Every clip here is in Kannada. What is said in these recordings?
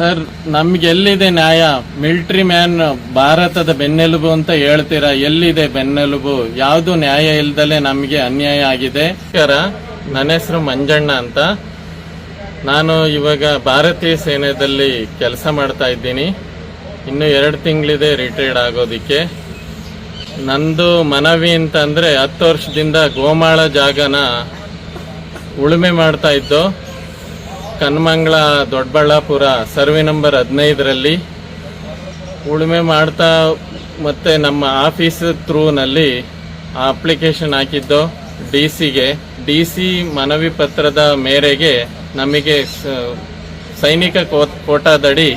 ಸರ್, ನಮ್ಗೆ ಎಲ್ಲಿದೆ ನ್ಯಾಯ? ಮಿಲಿಟರಿ ಮ್ಯಾನ್ ಭಾರತದ ಬೆನ್ನೆಲುಬು ಅಂತ ಹೇಳ್ತೀರಾ? ಎಲ್ಲಿದೆ ಬೆನ್ನೆಲುಬು? ಯಾವುದು ನ್ಯಾಯ ಇಲ್ದಲೆ ನಮಗೆ ಅನ್ಯಾಯ ಆಗಿದೆ? ಸರ್ ನನ್ನ ಹೆಸರು ಮಂಜಣ್ಣ ಅಂತ. ನಾನು ಇವಾಗ ಭಾರತೀಯ ಸೇನೆಯಲ್ಲಿ ಕೆಲಸ ಮಾಡ್ತಾ ಇದ್ದೀನಿ. ಇನ್ನು ಎರಡು ತಿಂಗಳಿದೆ ರಿಟೈರ್ಡ್ ಆಗೋದಿಕ್ಕೆ. ನಂದು ಮನವಿ ಅಂತಂದರೆ ಹತ್ತು ವರ್ಷದಿಂದ ಗೋಮಾಳ ಜಾಗನ ಉಳುಮೆ ಮಾಡ್ತಾ ಇದ್ದು ಕನ್ಮಂಗ್ಲ, ದೊಡ್ಡಬಳ್ಳಾಪುರ, ಸರ್ವೆ ನಂಬರ್ ಹದಿನೈದರಲ್ಲಿ ಉಳುಮೆ ಮಾಡ್ತಾ ಮತ್ತೆ ನಮ್ಮ ಆಫೀಸ್ ಥ್ರೂನಲ್ಲಿ ಅಪ್ಲಿಕೇಶನ್ ಹಾಕಿದ್ದು ಡಿ ಸಿಗೆ ಡಿ ಸಿ ಮನವಿ ಪತ್ರದ ಮೇರೆಗೆ ನಮಗೆ ಸೈನಿಕ ಕೋಟಾದಡಿ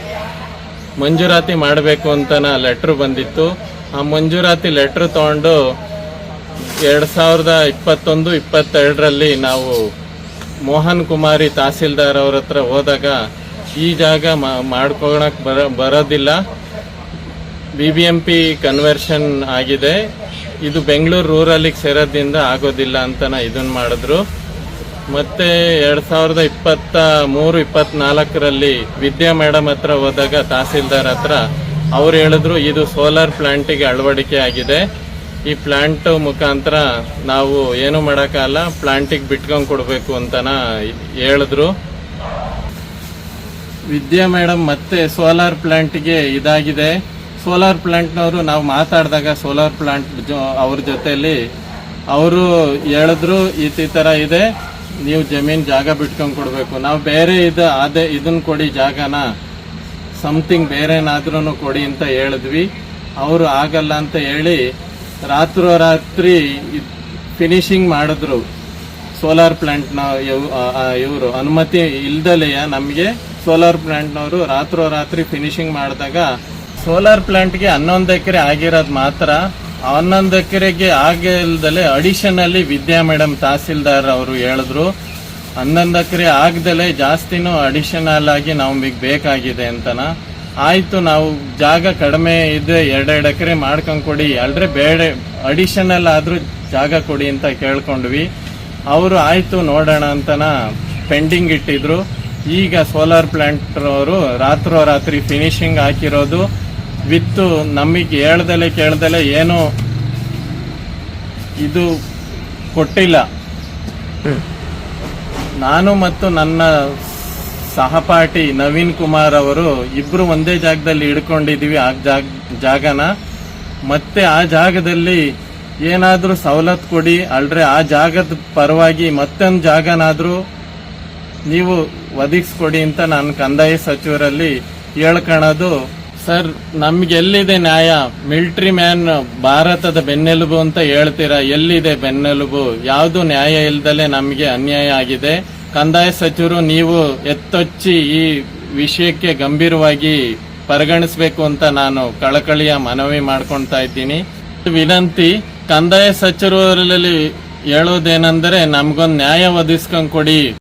ಮಂಜೂರಾತಿ ಮಾಡಬೇಕು ಅಂತನ ಲೆಟ್ರ್ ಬಂದಿತ್ತು. ಆ ಮಂಜೂರಾತಿ ಲೆಟ್ರ್ ತಗೊಂಡು ಎರಡು ಸಾವಿರದ ಇಪ್ಪತ್ತೊಂದು, ಇಪ್ಪತ್ತೆರಡರಲ್ಲಿ ನಾವು ಮೋಹನ್ ಕುಮಾರಿ ತಹಸೀಲ್ದಾರ್ ಅವ್ರ ಹತ್ರ ಹೋದಾಗ ಈ ಜಾಗ ಮಾಡ್ಕೊಳಕ್ ಬರ, ಬರೋದಿಲ್ಲ. B B M P conversion ಆಗಿದೆ. ಇದು ಬೆಂಗಳೂರು ರೂರಲ್ಲಿಗೆ ಸೇರೋದ್ರಿಂದ ಆಗೋದಿಲ್ಲ ಅಂತನ ಇದನ್ನ ಮಾಡಿದ್ರು. ಮತ್ತೆ ಎರಡು ಸಾವಿರದ ಇಪ್ಪತ್ತ ಮೂರು, ಇಪ್ಪತ್ನಾಲ್ಕರಲ್ಲಿ ವಿದ್ಯಾ ಮೇಡಮ್ ಹತ್ರ ಹೋದಾಗ ತಹಸೀಲ್ದಾರ್ ಹತ್ರ ಅವ್ರು ಹೇಳಿದ್ರು, ಇದು ಸೋಲಾರ್ ಪ್ಲಾಂಟಿಗೆ ಅಳವಡಿಕೆ ಆಗಿದೆ. ಈ ಪ್ಲಾಂಟ್ ಮುಖಾಂತರ ನಾವು ಏನು ಮಾಡೋಕ್ಕಲ್ಲ ಪ್ಲಾಂಟಿಗೆ ಬಿಟ್ಕೊಂಡು ಕೊಡಬೇಕು ಅಂತನ ಹೇಳಿದ್ರು. ವಿದ್ಯಾ ಮೇಡಮ್ ಮತ್ತೆ ಸೋಲಾರ್ ಪ್ಲಾಂಟ್ಗೆ ಇದಾಗಿದೆ. ಸೋಲಾರ್ ಪ್ಲಾಂಟ್ನವರು ನಾವು ಮಾತಾಡಿದಾಗ ಸೋಲಾರ್ ಪ್ಲಾಂಟ್ ಅವ್ರ ಜೊತೆಯಲ್ಲಿ ಅವರು ಹೇಳಿದ್ರು ಈ ಥರ ಇದೆ, ನೀವು ಜಮೀನ್ ಜಾಗ ಬಿಟ್ಕೊಂಡು ಕೊಡಬೇಕು. ನಾವು ಬೇರೆ ಇದು, ಅದೇ ಇದನ್ನು ಕೊಡಿ ಜಾಗನ ಸಮಥಿಂಗ್ ಬೇರೆನಾದ್ರೂ ಕೊಡಿ ಅಂತ ಹೇಳಿದ್ವಿ. ಅವರು ಆಗಲ್ಲ ಅಂತ ಹೇಳಿ ರಾತ್ರೋರಾತ್ರಿ ಫಿನಿಶಿಂಗ್ ಮಾಡಿದ್ರು ಸೋಲಾರ್ ಪ್ಲ್ಯಾಂಟ್ನ ಇವರು. ಅನುಮತಿ ಇಲ್ದಲೆಯ ನಮಗೆ ಸೋಲಾರ್ ಪ್ಲಾಂಟ್ನವರು ರಾತ್ರೋರಾತ್ರಿ ಫಿನಿಶಿಂಗ್ ಮಾಡಿದಾಗ ಸೋಲಾರ್ ಪ್ಲ್ಯಾಂಟ್ಗೆ ಹನ್ನೊಂದು ಎಕರೆ ಆಗಿರೋದು ಮಾತ್ರ ಹನ್ನೊಂದು ಎಕರೆಗೆ ಆಗಿಲ್ದಲೆ ಅಡಿಷನಲ್ಲಿ ವಿದ್ಯಾ ಮೇಡಮ್ ತಹಸೀಲ್ದಾರ್ ಅವರು ಹೇಳಿದ್ರು, ಹನ್ನೊಂದು ಎಕರೆ ಆಗದಲೆ ಜಾಸ್ತಿನೂ ಅಡಿಷನಲ್ ಆಗಿ ನಮಗೆ ಬೇಕಾಗಿದೆ ಅಂತನ. ಆಯ್ತು ನಾವು ಜಾಗ ಕಡಿಮೆ ಇದೆ ಎರಡೆರಡು ಎಕರೆ ಮಾಡ್ಕೊಂಡು ಕೊಡಿ. ಅಲ್ರೆ ಬೇಡ ಅಡಿಷನಲ್ ಆದ್ರೂ ಜಾಗ ಕೊಡಿ ಅಂತ ಕೇಳ್ಕೊಂಡ್ವಿ. ಅವರು ಆಯ್ತು ನೋಡೋಣ ಅಂತನ ಪೆಂಡಿಂಗ್ ಇಟ್ಟಿದ್ರು. ಈಗ ಸೋಲಾರ್ ಪ್ಲಾಂಟ್ ಅವರು ರಾತ್ರೋರಾತ್ರಿ ಫಿನಿಶಿಂಗ್ ಹಾಕಿರೋದು. ವಿತ್ತು ನಮಗೆ ಹೇಳ್ದಲೆ ಕೇಳ್ದಲೆ ಏನು ಇದು ಕೊಟ್ಟಿಲ್ಲ. ನಾನು ಮತ್ತು ನನ್ನ ಸಹಪಾಠಿ ನವೀನ್ ಕುಮಾರ್ ಅವರು ಇಬ್ರು ಒಂದೇ ಜಾಗದಲ್ಲಿ ಹಿಡ್ಕೊಂಡಿದೀವಿ ಆ ಜಾಗ, ಜಾಗನ. ಮತ್ತೆ ಆ ಜಾಗದಲ್ಲಿ ಏನಾದರೂ ಸವಲತ್ತು ಕೊಡಿ ಅಲ್ರೆ ಆ ಜಾಗದ ಪರವಾಗಿ ಮತ್ತೊಂದು ಜಾಗನಾದರೂ ನೀವು ಒದಗಿಸ್ಕೊಡಿ ಅಂತ ನಾನು ಕಂದಾಯ ಸಚಿವರಲ್ಲಿ ಹೇಳ್ಕೊಳ್ಳೋದು ಸರ್ ನಮ್ಗೆ ಎಲ್ಲಿದೆ ನ್ಯಾಯ? ಮಿಲ್ಟ್ರಿ ಮ್ಯಾನ್ ಭಾರತದ ಬೆನ್ನೆಲುಬು ಅಂತ ಹೇಳ್ತೀರಾ? ಎಲ್ಲಿದೆ ಬೆನ್ನೆಲುಬು? ಯಾವುದು ನ್ಯಾಯ ಇಲ್ದಲೆ ನಮಗೆ ಅನ್ಯಾಯ ಆಗಿದೆ? ಕಂದಾಯ ಸಚಿವರು, ನೀವು ಎತ್ತೊಚ್ಚಿ ಈ ವಿಷಯಕ್ಕೆ ಗಂಭೀರವಾಗಿ ಪರಿಗಣಿಸಬೇಕು ಅಂತ ನಾನು ಕಳಕಳಿಯ ಮನವಿ ಮಾಡ್ಕೊಳ್ತಾ ಇದ್ದೀನಿ. ವಿನಂತಿ, ಕಂದಾಯ ಸಚಿವರಲ್ಲಿ ಹೇಳೋದೇನೆಂದರೆ, ನಮಗೊಂದು ನ್ಯಾಯ ಒದಗಿಸ್ಕೊಂಡ್ ಕೊಡಿ.